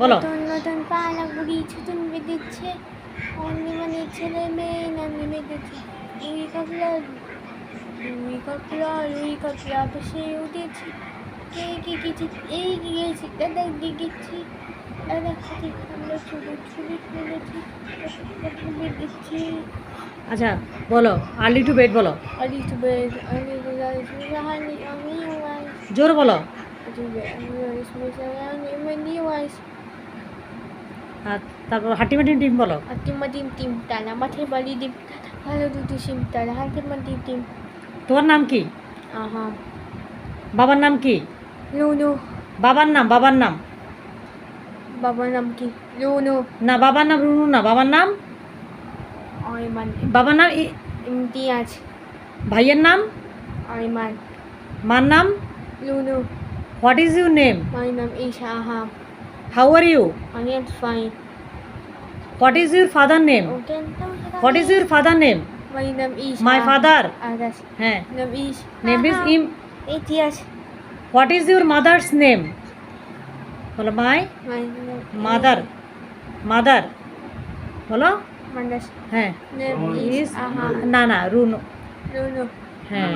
বলো। নতুন নতুন পালা বুড়ি ছুতুন বেঁধেছে। অন্য মানে ছেলে মেয়ে নামি বেঁধেছে। রুই কাতলা রুই কাতলা রুই কাতলা ভেসে উঠেছি। কে কে গেছি এই গিয়েছি দাদা গেছি দাদা খাতে আমরা ছুটে ফেলেছি বেঁধেছি। আচ্ছা বলো আর্লি টু বেড বলো। আলি টু বেড আমি জোর বলো। আমি আমি আমি তারপর হাটিমা ডিম ডিম বলো। হাটিমা ডিম ডিম তালা মাঠে বালি ডিম ভালো দুটো সিম তালা হাটিমা ডিম ডিম। তোর নাম কি? আহা। বাবার নাম কি? লুনু বাবার নাম বাবার নাম? বাবার নাম কি? লুনু না বাবার নাম লুনু না বাবার নাম? আইমান বাবার নাম ইমতিয়াজ। ভাইয়ের নাম? আইমান মার নাম? Lunu what is your name my নাম ইশা আহা। How are you I am fine what is your father name Okay, what is your father name My name is my Ah- father Agas হ্যাঁ Name is name is Aha. ইম Imtiaz what is your mother's name বলো my My name mother mother বলো Mandas হ্যাঁ Name is is Aha না না Runu Lulu হ্যাঁ